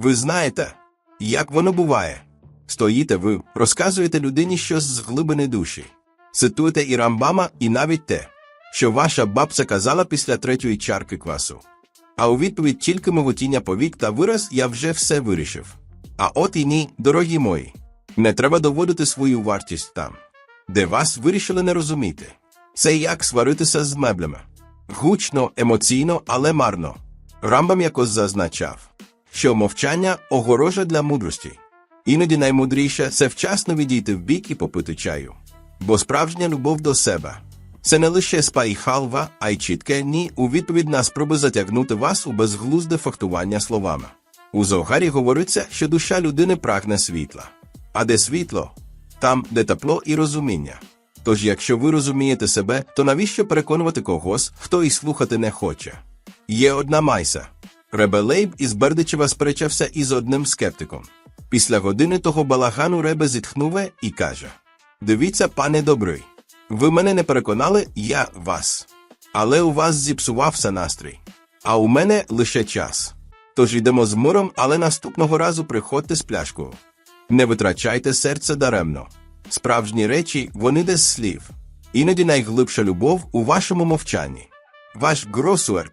Ви знаєте, як воно буває. Стоїте ви, розказуєте людині щось з глибини душі. Цитуєте і Рамбама, і навіть те, що ваша бабця казала після третьої чарки квасу. А у відповідь тільки мовотіння повік та вираз я вже все вирішив. А от і ні, дорогі мої. Не треба доводити свою вартість там, де вас вирішили не розуміти. Це як сваритися з меблями. Гучно, емоційно, але марно. Рамбам якось зазначав, що мовчання огорожа для мудрості. Іноді наймудріше це вчасно відійти в бік і попити чаю. Бо справжня любов до себе це не лише спа і халва, а й чітке ні у відповідь на спроби затягнути вас у безглузде фактування словами. У Зогарі говориться, що душа людини прагне світла. А де світло? Там, де тепло і розуміння. Тож, якщо ви розумієте себе, то навіщо переконувати когось, хто і слухати не хоче? Є одна майса. Ребе Лейб із Бердичева сперечався із одним скептиком. Після години того балагану Ребе зітхнуве і каже: Дивіться, пане добрий, ви мене не переконали, я вас. Але у вас зіпсувався настрій. А у мене лише час. Тож йдемо з миром, але наступного разу приходьте з пляшкою. Не витрачайте серце даремно. Справжні речі вони без слів. Іноді найглибша любов у вашому мовчанні. Ваш Гросуер